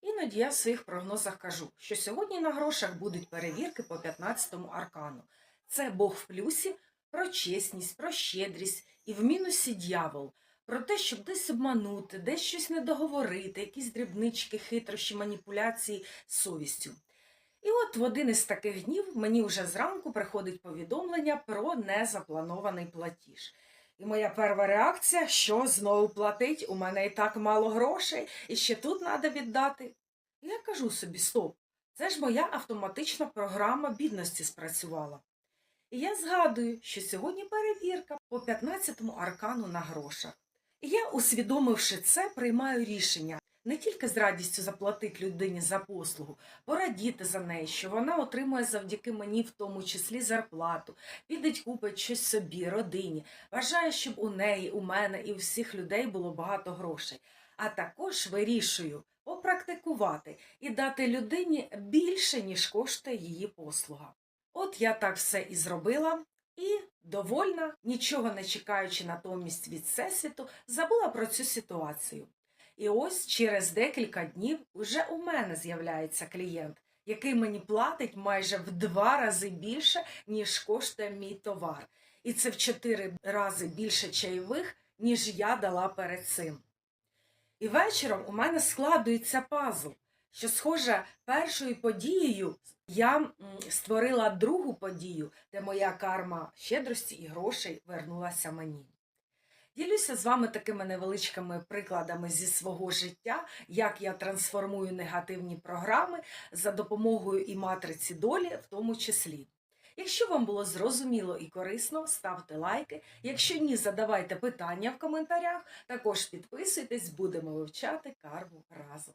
Іноді я в своїх прогнозах кажу, що сьогодні на грошах будуть перевірки по 15-му аркану. Це Бог в плюсі, про чесність, про щедрість і в мінусі дьявол. Про те, щоб десь обманути, десь щось не договорити, якісь дрібнички, хитрощі, маніпуляції з совістю. І от в один із таких днів мені вже зранку приходить повідомлення про незапланований платіж. І моя перша реакція, що знову платить, у мене і так мало грошей, і ще тут треба віддати. Я кажу собі, стоп, це ж моя автоматична програма бідності спрацювала. І я згадую, що сьогодні перевірка по 15-му аркану на грошах. І я, усвідомивши це, приймаю рішення не тільки з радістю заплатити людині за послугу, порадіти за неї, що вона отримує завдяки мені, в тому числі зарплату, підеть купить щось собі, родині. Бажаю, щоб у неї, у мене і у всіх людей було багато грошей. А також вирішую попрактикувати і дати людині більше, ніж коштує її послуга. От я так все і зробила. І довольна, нічого не чекаючи натомість від всесвіту, забула про цю ситуацію. І ось через декілька днів уже у мене з'являється клієнт, який мені платить майже в два рази більше, ніж коштує мій товар. І це в чотири рази більше чайових, ніж я дала перед цим. І вечором у мене складується пазл, що, схоже, першою подією я створила другу подію, де моя карма щедрості і грошей вернулася мені. Ділюся з вами такими невеличкими прикладами зі свого життя, як я трансформую негативні програми за допомогою і матриці долі, в тому числі. Якщо вам було зрозуміло і корисно, ставте лайки. Якщо ні, задавайте питання в коментарях. Також підписуйтесь, будемо вивчати карму разом.